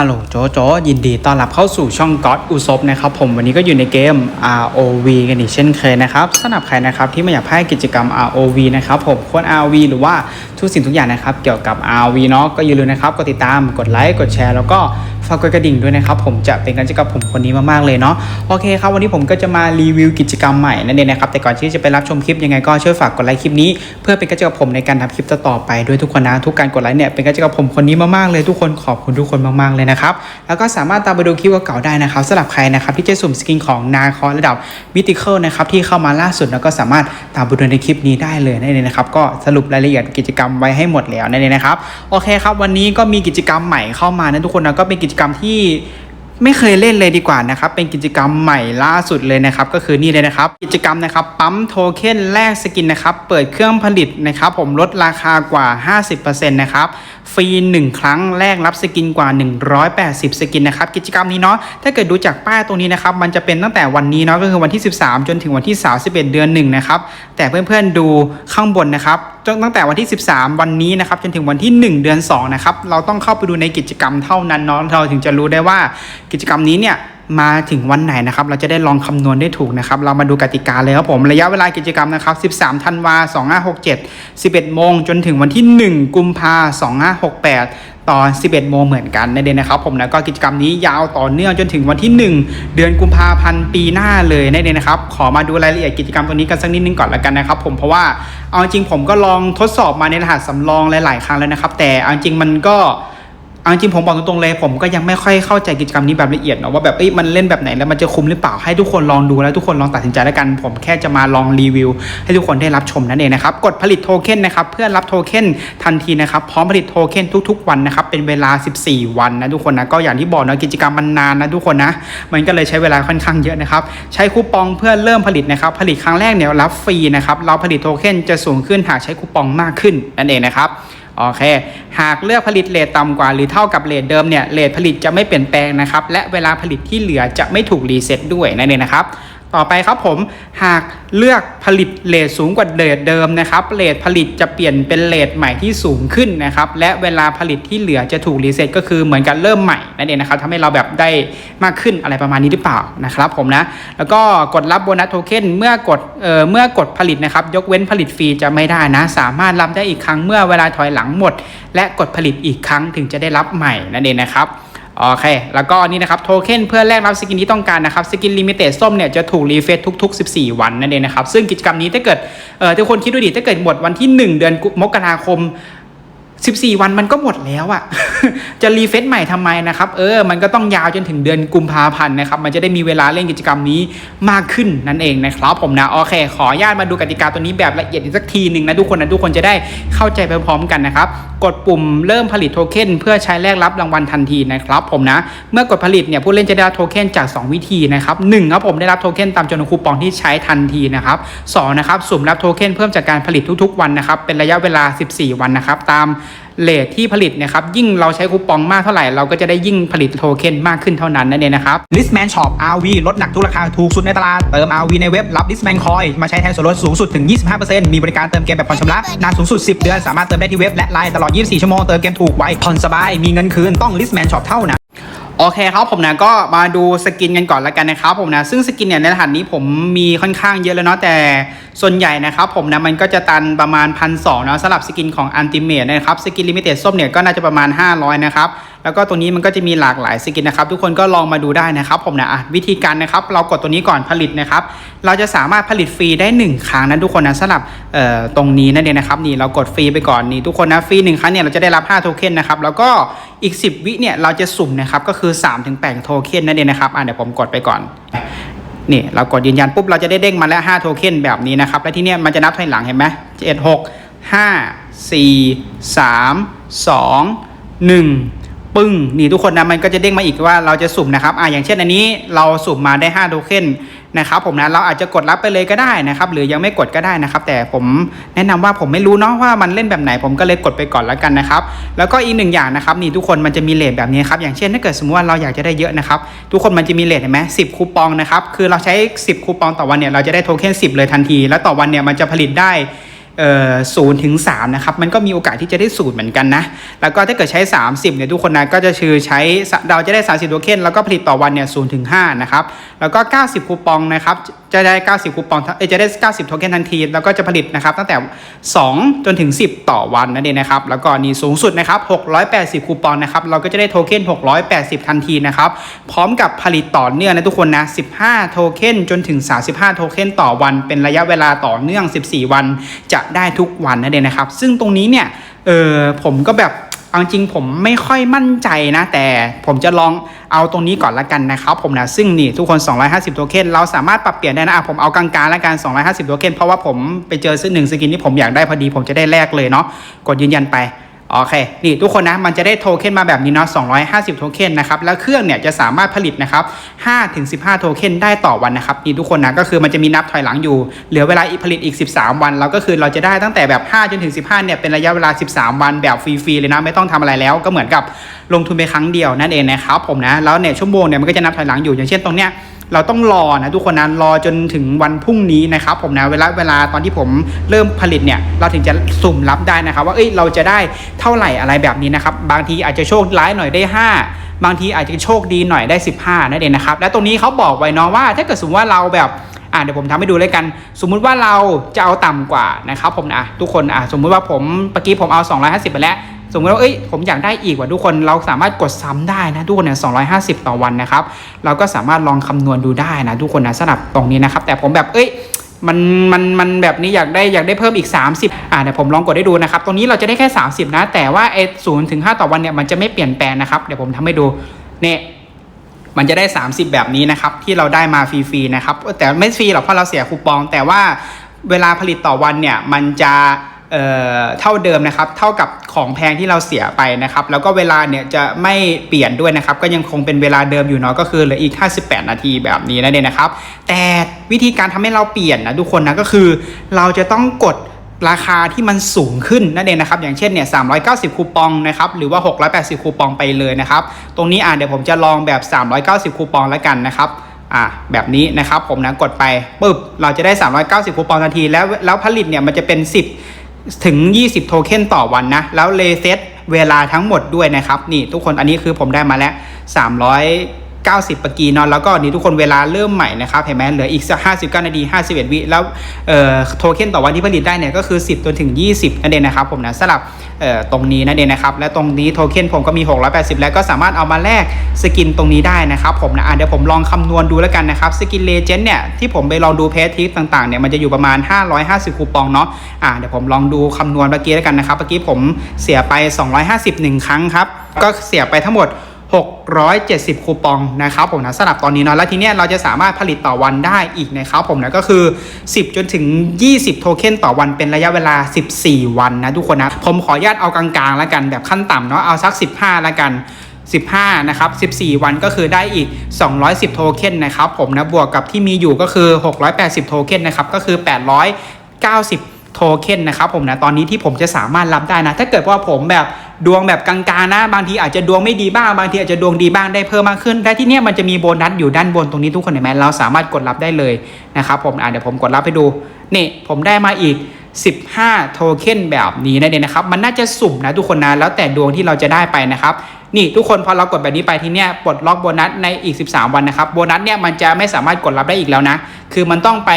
ฮัลโหลโจโจยินดีต้อนรับเข้าสู่ช่องก็อดอุซบนะครับผมวันนี้ก็อยู่ในเกม ROV กันอีกเช่นเคยนะครับสำหรับใครนะครับที่ไม่อยากพลาดกิจกรรม ROV นะครับผมโค้ด ROV หรือว่าทุกสิ่งทุกอย่างนะครับเกี่ยวกับ ROV เนาะก็อย่าลืมนะครับกดติดตามกดไลค์กดแชร์แล้วก็ ฝากกดกระดิ่งด้วยนะครับ ผมจะเป็นกันกับผมคนนี้มากๆเลยเนาะโอเคครับวันนี้ผมก็จะมารีวิวกิจกรรมใหม่นั่นเองนะครับแต่ก่อนที่จะไปรับชมคลิปยังไงก็ช่วยฝากกดไลค์คลิปนี้ เพื่อเป็นกระจกับผมในการทำคลิปต่อไปด้วยทุกคนนะทุกการกดไลค์เนี่ยเป็นกระจกับผมคนนี้มากๆเลยทุกคนขอบคุณทุกคนมากๆเลยนะครับแล้วก็สามารถตามไปดูคลิปเก่าๆได้นะครับสำหรับใครนะครับที่จะสุ่มสกินของนาคอระดับมิติเคิลนะครับที่เข้ามาล่าสุดแล้วก็สามารถตามไปดูในคลิปนี้ได้เลยนั่นเองนะครับก็สรุปรายละเอียดกิจกรรมไว้ให้หมดแล้วนั่นเองนะครับโอเคครับวันนี้ก็มีกิจกรรมใหม่เข้ามานะทุกคนนะก็เป็นกิจกรรมที่ไม่เคยเล่นเลยดีกว่านะครับ เป็นกิจกรรมใหม่ล่าสุดเลยนะครับ ก็คือนี่เลยนะครับ กิจกรรมนะครับ ปั๊มโทเค็นแลกสกินนะครับ เปิดเครื่องผลิตนะครับ ผมลดราคากว่า 50%นะครับฟรี 1 ครั้งแลกรับสกินกว่า 180 สกินนะครับกิจกรรมนี้เนาะถ้าเกิดดูจากป้ายตรงนี้นะครับมันจะเป็นตั้งแต่วันนี้เนาะก็คือวันที่ 13 จนถึงวันที่ 31 เดือน1นะครับแต่เพื่อนๆดูข้างบนนะครับตั้งแต่วันที่ 13 วันนี้นะครับจนถึงวันที่ 1 เดือน2นะครับเราต้องเข้าไปดูในกิจกรรมเท่านั้นเนาะเราถึงจะรู้ได้ว่ากิจกรรมนี้เนี่ย มาถึงวันไหนนะครับเราจะได้ลองคำนวณได้ถูกนะครับ เรามาดูกติกาเลยครับผมระยะเวลากิจกรรมนะครับ 13ธันวา2567 11โมงจนถึงวันที่ 1 กุมภา2568 ตอน 11โมงเหมือนกันนั่นเองนะครับ ผมนะก็กิจกรรมนี้ยาวต่อเนื่องจนถึงวันที่ 1 เดือนกุมภาพันธ์ปีหน้าเลยนั่นเองนะครับ ขอมาดูรายละเอียดกิจกรรมตัวนี้กันสักนิดนึงก่อนละกันนะครับ ผมเพราะว่าเอาจริงผมก็ลองทดสอบมาในรหัสสำรองหลาย ๆ ครั้งแล้วนะครับ แต่เอาจริงมันก็ เอาจริงผมบอกตรงๆเลยผมก็ยังไม่ค่อยเข้าใจกิจกรรมนี้แบบละเอียดเนาะว่าแบบเอ้ยมันเล่นแบบไหนแล้วมันจะคุ้มหรือเปล่าให้ทุกคนลองดูแล้วทุกคนลองตัดสินใจแล้วกัน ผมแค่จะมาลองรีวิว ให้ทุกคนได้รับชมนั่นเองนะครับกดผลิตโทเค็นนะครับเพื่อรับโทเค็นทันทีนะครับพร้อมผลิตโทเค็นทุก ๆ วันนะครับเป็นเวลา 14 วันนะทุกคนนะก็อย่างที่บอกนะกิจกรรมมันนานนะทุกคนนะมันก็เลยใช้เวลาค่อนข้างเยอะนะครับใช้คูปองเพื่อเริ่มผลิตนะครับผลิตครั้งแรกเนี่ยรับฟรีนะครับเราผลิตโทเค็นจะสูงขึ้นหากใช้คูปองมากขึ้นนั่นเองนะครับ โอเค หากเลือกผลิตเลทต่ำกว่าหรือเท่ากับเลทเดิมเนี่ยเลทผลิตจะไม่เปลี่ยนแปลงนะครับ และเวลาผลิตที่เหลือจะไม่ถูกรีเซ็ตด้วยนั่นเองนะครับ ต่อไปครับผมหากเลือกผลิตเลทสูงกว่าเลทเดิมนะครับเลทผลิตจะเปลี่ยนเป็นเลทใหม่ที่สูงขึ้นนะครับและเวลาผลิตที่เหลือจะถูกรีเซ็ตก็คือเหมือนกันเริ่มใหม่นั่นเองนะครับทำให้เราแบบได้มากขึ้นอะไรประมาณนี้หรือเปล่านะครับผมนะแล้วก็กดรับโบนัสโทเค็นเมื่อกดเอ่อเมื่อกดผลิตนะครับยกเว้นผลิตฟรีจะไม่ได้นะ สามารถรับได้อีกครั้งเมื่อเวลาถอยหลังหมด และกดผลิตอีกครั้งถึงจะได้รับใหม่นั่นเองนะครับ โอเค แล้วก็นี่นะครับโทเค็นเพื่อแลกรับสกินที่ต้องการนะครับ สกินลิมิเต็ดส้มเนี่ยจะถูกรีเฟซทุก ๆ 14 วันนั่นเองนะครับ ซึ่งกิจกรรมนี้ถ้าเกิดเอ่อทุกคนคิดดูดิถ้าเกิดหมดวันที่ 1 เดือนมกราคม 14 วันมันก็หมดแล้วอะจะรีเฟซใหม่ทำไมนะครับ เออ มันก็ต้องยาวจนถึงเดือนกุมภาพันธ์นะครับ มันจะได้มีเวลาเล่นกิจกรรมนี้มากขึ้นนั่นเองนะครับผมนะ โอเค ขออนุญาตมาดูกติกาตัวนี้แบบละเอียดอีกสักทีหนึ่งนะทุกคนนะทุกคนจะได้เข้าใจไปพร้อมกันนะครับ กดปุ่มเริ่มผลิตโทเค็นเพื่อใช้แลกรับรางวัลทันทีนะครับผมนะ เมื่อกดผลิตเนี่ยผู้เล่นจะได้รับโทเค็นจาก 2 วิธีนะครับหนึ่งครับผมได้รับโทเค็นตามจำนวนคูปองที่ใช้ทันทีนะครับสองนะครับสุ่มรับโทเค็นเพิ่มจากการผลิตทุกๆ วันนะครับเป็นระยะเวลา 14 วันนะครับตาม เลทที่ผลิตนะครับยิ่งเราใช้คูปองมากเท่าไหร่ เราก็จะได้ยิ่งผลิตโทเค็นมากขึ้นเท่านั้นนั่นเองนะครับ Listman Shop RV ลดหนักทุกราคาถูกสุดในตลาด เติม RV ในเว็บรับ Listman Coin มาใช้แทนส่วนลดสูงสุดถึง 25%มีบริการเติมเกมแบบผ่อนชำระนานสูงสุด 10 เดือน สามารถเติมได้ที่เว็บและไลน์ตลอด 24 ชั่วโมงเติมเกมถูกไวผ่อนสบายมีเงินคืนต้อง Listman Shop เท่านั้น โอเคครับผมนะก็มาดูสกินกันก่อนแล้วกันนะครับผมนะซึ่งสกินเนี่ยในรหัสนี้ผมมีค่อนข้างเยอะแล้วเนาะแต่ส่วนใหญ่นะครับผมนะมันก็จะตันประมาณพันสองเนาะสำหรับสกินของอันติเมตนะครับสกินลิมิเต็ดส้มเนี่ยก็น่าจะประมาณ 500 นะครับ แล้วก็ตรงนี้มันก็จะมีหลากหลายสกินนะครับทุกคนก็ลองมาดูได้นะครับผมนะอะวิธีการนะครับเรากดตัวนี้ก่อนผลิตนะครับเราจะสามารถผลิตฟรีได้ 1 ครั้งนะทุกคนนะสำหรับตรงนี้นั่นเองนะครับนี่เรากดฟรีไปก่อนนี่ทุกคนนะฟรีหนึ่งครั้งเนี่ยเราจะได้รับ5โทเค็นนะครับแล้วก็อีก 10 วิเนี่ยเราจะสุ่มนะครับก็คือ 3-8 โทเค็นนั่นเองนะครับอะเดี๋ยวผมกดไปก่อนนี่เรากดยืนยันปุ๊บเราจะได้เด้งมาแล้ว5โทเค็นแบบนี้นะครับและที่เนี้ยมันจะนับถอยหลังเห็นไหมเจ็ดหกห้าสี่สามสองหนึ่ง ปึ้งนี่ทุกคนนะมันก็จะเด้งมาอีกว่าเราจะสุ่มนะครับอ่าอย่างเช่นอันนี้เราสุ่มมาได้5โทเค็นนะครับผมนะเราอาจจะกดรับไปเลยก็ได้นะครับ หรือยังไม่กดก็ได้นะครับ แต่ผมแนะนำว่าผมไม่รู้เนาะว่ามันเล่นแบบไหนผมก็เลยกดไปก่อนแล้วกันนะครับ แล้วก็อีกหนึ่งอย่างนะครับนี่ทุกคนมันจะมีเลทแบบนี้ครับอย่างเช่นถ้าเกิดสมมติว่าเราอยากจะได้เยอะนะครับ ทุกคนมันจะมีเลทเห็นไหมสิบคูปองนะครับคือเราใช้ 10 คูปองต่อวันเนี่ยเราจะได้โทเค็น10 เลยทันที แล้วต่อวันเนี่ยมันจะผลิตได้ ศูนย์ถึงสามนะครับมันก็มีโอกาสที่จะได้ศูนย์เหมือนกันนะ แล้วก็ถ้าเกิดใช้ 30เนี่ยทุกคนนะก็จะคือใช้เราจะได้ 30โทเค็นแล้วก็ผลิตต่อวันเนี่ยศูนย์ถึงห้านะครับแล้วก็ 90 คูปองนะครับจะได้ 90 คูปองเอ้จะได้ 90โทเค็นทันที แล้วก็จะผลิตนะครับตั้งแต่ 2 จนถึง 10 ต่อวันนั่นเองนะครับแล้วก็นี่สูงสุดนะครับ680 คูปองนะครับเราก็จะได้โทเค็น680 ทันทีนะครับพร้อมกับผลิตต่อเนื่องนะทุกคนนะ15 โทเค็นจนถึง 35 โทเค็นต่อวัน เป็นระยะเวลาต่อเนื่อง 14 วันจะได้ทุกวันนั่นเองนะครับ ซึ่งตรงนี้เนี่ยเออผมก็แบบเอาจริงผมไม่ค่อยมั่นใจนะ แต่ผมจะลองเอาตรงนี้ก่อนละกันนะครับผมนะซึ่งนี่ทุกคน 250โทเคนเราสามารถปรับเปลี่ยนได้นะะผมเอากลางๆละกัน 250โทเคนเพราะว่าผมไปเจอซื้อหนึ่งสกินที่ผมอยากได้พอดี ผมจะได้แลกเลยเนาะกดยืนยันไป โอเค นี่ทุกคนนะ มันจะได้โทเค็นมาแบบนี้เนาะ 250 โทเค็นนะครับ แล้วเครื่องเนี่ยจะสามารถผลิตนะครับ5ถึง15 โทเค็นได้ต่อวันนะครับ นี่ทุกคนนะ ก็คือมันจะมีนับถอยหลังอยู่ เหลือเวลาอีกผลิตอีก 13 วัน แล้วก็คือเราจะได้ตั้งแต่แบบ5จนถึง 15 เนี่ย เป็นระยะเวลา 13 วันแบบฟรีๆเลยนะ ไม่ต้องทำอะไรแล้ว ก็เหมือนกับลงทุนไปครั้งเดียวนั่นเองนะครับผมนะแล้วเนี่ยชั่วโมงเนี่ยมันก็จะนับถอยหลังอยู่อย่างเช่นตรงเนี้ยเราต้องรอนะทุกคนนะรอจนถึงวันพรุ่งนี้นะครับผมนะเวลาเวลาตอนที่ผมเริ่มผลิตเนี่ยเราถึงจะสุ่มรับได้นะครับ ว่าเอ้ยเราจะได้เท่าไหร่อะไรแบบนี้นะครับบางทีอาจจะโชคร้ายหน่อยได้ 5 บางทีอาจจะโชคดีหน่อยได้ 15นั่นเองนะครับและตรงนี้เขาบอกไว้เนาะว่าถ้าเกิดสมมติว่าเราแบบอ่าเดี๋ยวผมทำให้ดูเลยกัน สมมุติว่าเราจะเอาต่ำกว่านะครับผมนะทุกคนอะสมมุติว่าผมเมื่อกี้ผมเอา 250 ไปแล้ว สมมติว่าเอ้ยผมอยากได้อีกว่าทุกคนเราสามารถกดซ้ำได้นะทุกคนเนี่ย250 ต่อวันนะครับ เราก็สามารถลองคำนวณดูได้นะทุกคนนะสำหรับตรงนี้นะครับ แต่ผมแบบเอ้ย มันมันมันแบบนี้อยากได้อยากได้เพิ่มอีก 30 อ่าเดี๋ยวผมลองกดได้ดูนะครับ ตรงนี้เราจะได้แค่ 30 นะ แต่ว่าไอ้ศูนย์ถึงห้าต่อวันเนี่ยมันจะไม่เปลี่ยนแปลงนะครับ เดี๋ยวผมทำให้ดูเนี่ยมันจะได้ 30 แบบนี้นะครับ ที่เราได้มาฟรีๆนะครับ แต่ไม่ฟรีหรอกเพราะเราเสียคูปอง แต่ว่าเวลาผลิตต่อวันเนี่ยมันจะ เท่าเดิมนะครับ เท่ากับของแพงที่เราเสียไปนะครับ แล้วก็เวลาเนี่ยจะไม่เปลี่ยนด้วยนะครับ ก็ยังคงเป็นเวลาเดิมอยู่เนาะก็คือเหลืออีก 58 นาทีแบบนี้นั่นเองนะครับ แต่วิธีการทำให้เราเปลี่ยนนะทุกคนนะก็คือเราจะต้องกดราคาที่มันสูงขึ้นนั่นเองนะครับ อย่างเช่นเนี่ย390 คูปองนะครับ หรือว่า 680 คูปองไปเลยนะครับ ตรงนี้อ่าเดี๋ยวผมจะลองแบบ 390 คูปองแล้วกันนะครับอ่าแบบนี้นะครับผมนะกดไปปุ๊บเราจะได้ 390 คูปองทันที แล้วแล้วผลิตเนี่ยมันจะเป็น 10 ถึง 20 โทเค็นต่อวันนะ แล้วเลเซตเวลาทั้งหมดด้วยนะครับ นี่ทุกคนอันนี้คือผมได้มาแล้ว 90ปกีเนาะแล้วก็นี่ทุกคนเวลาเริ่มใหม่นะครับเห็นไหมเหลืออีกสัก59 นาที 51 วิ แล้วเอ่อโทเค็นต่อวันที่ผลิตได้เนี่ยก็คือ 10 จนถึง 20 นั่นเองนะครับผมนะสำหรับเอ่อตรงนี้นั่นเองนะครับ และตรงนี้โทเค็นผมก็มี 680 แล้วก็สามารถเอามาแลกสกินตรงนี้ได้นะครับผมนะเดี๋ยวผมลองคำนวณดูแล้วกันนะครับสกินเลเจนด์เนี่ยที่ผมไปลองดูเพจทิปต่างๆเนี่ยมันจะอยู่ประมาณ 550 คูปองเนาะอะเดี๋ยวผมลองดูคำนวณเมื่อกี้แล้วกันนะครับเมื่อกี้ผมเสียไป 250หนึ่งครั้งครับก็เสียไปทั้งหมด 670 คูปองนะครับผมนะสำหรับตอนนี้เนาะแล้วทีเนี้ยเราจะสามารถผลิตต่อวันได้อีกนะครับผมนะก็คือ 10 จนถึง 20 โทเค็นต่อวันเป็นระยะเวลา 14 วันนะทุกคนนะ ผมขออนุญาตเอากลางๆ แล้วกันแบบขั้นต่ำเนาะเอาสัก 15 แล้วกัน15 นะครับ 14 วันก็คือได้อีก 210 โทเค็นนะครับผมนะ บวกกับที่มีอยู่ก็คือ 680 โทเค็นนะครับ ก็คือ 890 โทเค็นนะครับผมนะ ตอนนี้ที่ผมจะสามารถรับได้นะ ถ้าเกิดว่าผมแบบ ดวงแบบกลางๆนะ บางทีอาจจะดวงไม่ดีบ้าง บางทีอาจจะดวงดีบ้างได้เพิ่มมากขึ้น แต่ที่นี้ยมันจะมีโบนัสอยู่ด้านบนตรงนี้ทุกคนเห็นไหมเราสามารถกดรับได้เลยนะครับผมอะเดี๋ยวผมกดรับให้ดูนี่ผมได้มาอีก 15 โทเค็นแบบนี้นั่นเองนะครับมันน่าจะสุ่มนะทุกคนนะแล้วแต่ดวงที่เราจะได้ไปนะครับนี่ทุกคนพอเรากดแบบนี้ไปทีเนี้ยปลดล็อกโบนัสในอีก 13 วันนะครับโบนัสเนี่ยมันจะไม่สามารถกดรับได้อีกแล้วนะ คือมันต้องไป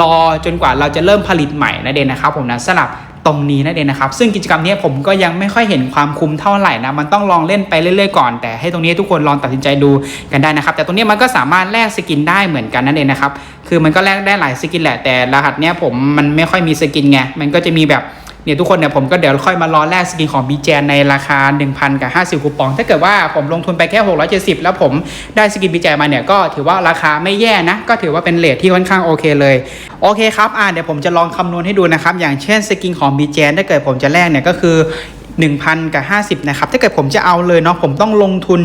รอจนกว่าเราจะเริ่มผลิตใหม่นั่นเองนะครับผมนะสลับ ตรงนี้นั่นเองนะครับ ซึ่งกิจกรรมนี้ผมก็ยังไม่ค่อยเห็นความคุ้มเท่าไหร่นะ มันต้องลองเล่นไปเรื่อยๆก่อน แต่ให้ตรงนี้ทุกคนลองตัดสินใจดูกันได้นะครับ แต่ตรงนี้มันก็สามารถแลกสกินได้เหมือนกันนั่นเองนะครับ คือมันก็แลกได้หลายสกินแหละ แต่รหัสเนี้ยผมมันไม่ค่อยมีสกินไง มันก็จะมีแบบ เนี่ยทุกคนเนี่ยผมก็เดี๋ยวค่อยมารอแลกสกินของ b ีแจนในราคา 1,000 กับ 50 คูปอง ถ้าเกิดว่าผมลงทุนไปแค่ 670 แล้วผมได้สกิน b ีแจนมาเนี่ยก็ถือว่าราคาไม่แย่นะ ก็ถือว่าเป็นเลทที่ค่อนข้างโอเคเลยโอเคครับอ่าเดี๋ยวผมจะลองคำนวณให้ดูนะครับอย่างเช่นสกินของ b ีแจนถ้าเกิดผมจะแลกเนี่ยก็คือ 1,000 กับ 50 นะครับถ้าเกิดผมจะเอาเลยเนาะผมต้องลงทุน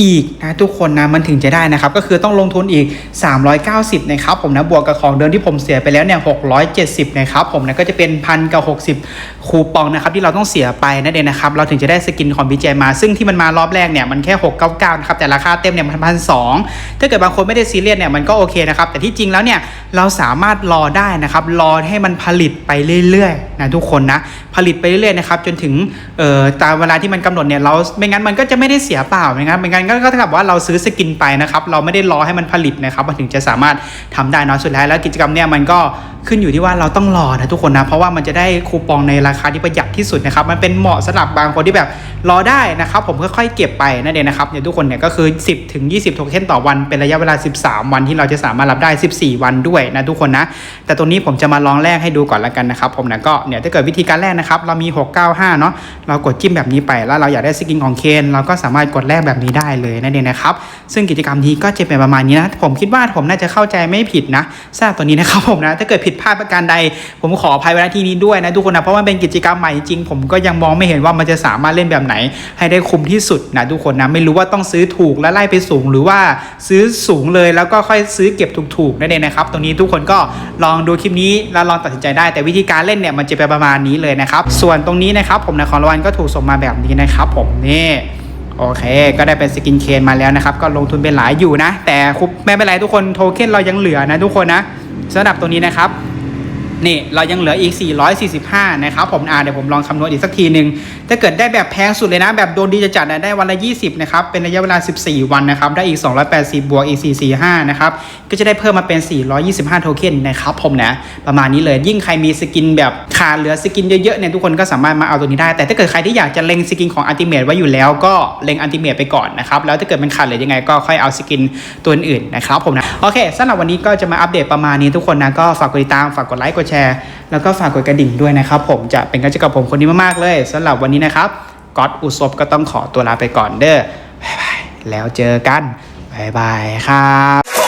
อีกนะทุกคนนะมันถึงจะได้นะครับ ก็คือต้องลงทุนอีก 390นะครับผมนะบวกกับของเดิมที่ผมเสียไปแล้วเนี่ย670นะครับผมนะก็จะเป็นพันกับ60 คูปองนะครับที่เราต้องเสียไปนั่นเองนะครับเราถึงจะได้สกินของ BJ มา ซึ่งที่มันมารอบแรกเนี่ยมันแค่ 699นะครับแต่ราคาเต็มเนี่ยมันพันสองถ้าเกิดบางคนไม่ได้ซีเรียสเนี่ยมันก็โอเคนะครับแต่ที่จริงแล้วเนี่ยเราสามารถรอได้นะครับรอให้มันผลิตไปเรื่อยๆนะทุกคนนะผลิตไปเรื่อยๆนะครับจนถึงเอ่อตามเวลาที่มันกำหนดเนี่ยเราไม่งั้นมันก็จะไม่ได้เสียเปล่าไม่งั้นไม่งั้นก็เท่ากับว่าเราซื้อสกินไปนะครับเราไม่ได้รอให้มันผลิตนะครับมันถึงจะสามารถทำได้นอะสุดท้ายแล้วกิจกรรมเนี่ยมันก็ขึ้นอยู่ที่ว่าเราต้องรอนะทุกคนนะเพราะว่ามันจะได้คูปองในราคาที่ประหยัดที่สุดนะครับมันเป็นเหมาะสำหรับบางคนที่แบบรอได้นะครับผมค่อยๆเก็บไปนั่นเองนะครับเนี่ยทุกคนเนี่ยก็คือ 10ถึง20 โทเค็นต่อวันเป็นระยะเวลา 13 วันที่เราจะสามารถรับได้ 14 วันด้วยนะทุกคนนะแต่ตรงนี้ผมจะมาลองแลกให้ดูก่อนละกันนะครับผมนะก็เนี่ยถ้าเกิดวิธีการแลกนะครับเรามี 695เนาะเรากดจิ้มแบบนี้ไปแล้วเราอยากได้สกินของเคนเราก็สามารถกดแลกแบบนี้ได้เลยนั่นเองนะครับ ซึ่งกิจกรรมนี้ก็จะเป็นประมาณนี้นะ ผมคิดว่าผมน่าจะเข้าใจไม่ผิดนะสำหรับตัวนี้นะครับผมนะ ถ้าเกิดผิดพลาดประการใด ผมขออภัยไว้ณที่นี้ด้วยนะทุกคนนะเพราะว่าเป็นกิจกรรมใหม่จริงผมก็ยังมองไม่เห็นว่ามันจะสามารถเล่นแบบไหน ให้ได้คุ้มที่สุดนะทุกคนนะไม่รู้ว่าต้องซื้อถูกแล้วไล่ไปสูง หรือว่าซื้อสูงเลยแล้วก็ค่อยซื้อเก็บถูกๆนั่นเองนะครับตรงนี้ทุกคนก็ลองดูคลิปนี้แล้วลองตัดสินใจได้ แต่วิธีการเล่นเนี่ยมันจะเป็นประมาณนี้เลยนะครับส่วนตรงนี้นะครับผมนะของรางวัลก็ถูกส่งมาแบบนี้นะครับผมนี่ โอเค ก็ได้เป็นสกินเคนมาแล้วนะครับ ก็ลงทุนเป็นหลายอยู่นะ แต่คุบไม่เป็นไรทุกคนโทเค็นเรายังเหลือนะทุกคนนะสำหรับตัวนี้นะครับ นี่เรายังเหลืออีก 445 นะครับผมอ่าเดี๋ยวผมลองคำนวณอีกสักทีหนึ่งถ้าเกิดได้แบบแพงสุดเลยนะ แบบโดนดีจะจัดนะได้วันละ 20 นะครับ เป็นระยะเวลา 14 วันนะครับ ได้อีก 280 บวกอีก 445 นะครับ ก็จะได้เพิ่มมาเป็น 425 โทเค็นนะครับผมนะ ประมาณนี้เลย ยิ่งใครมีสกินแบบขาดเหลือสกินเยอะๆเนี่ยทุกคนก็สามารถมาเอาตัวนี้ได้ แต่ถ้าเกิดใครที่อยากจะเล็งสกินของอัลติเมทไว้อยู่แล้วก็เล็งอัลติเมทไปก่อนนะครับแล้วถ้าเกิดมันขาดเหลือยังไงก็ค่อยเอาสกินตัวอื่นนะครับผมนะโอเคสำหรับวันนี้ก็จะมาอัปเดตประมาณนี้ทุกคนนะก็ฝากกดติดตามฝากกดไลค์กดแชร์ แล้วก็ฝากกดกระดิ่งด้วยนะครับ ผมจะเป็นกำลังใจกับผมคนนี้มากๆเลยสำหรับวันนี้นะครับก๊อตอุศบก็ต้องขอตัวลาไปก่อนเด้อบ๊ายบายแล้วเจอกันบ๊ายบายครับ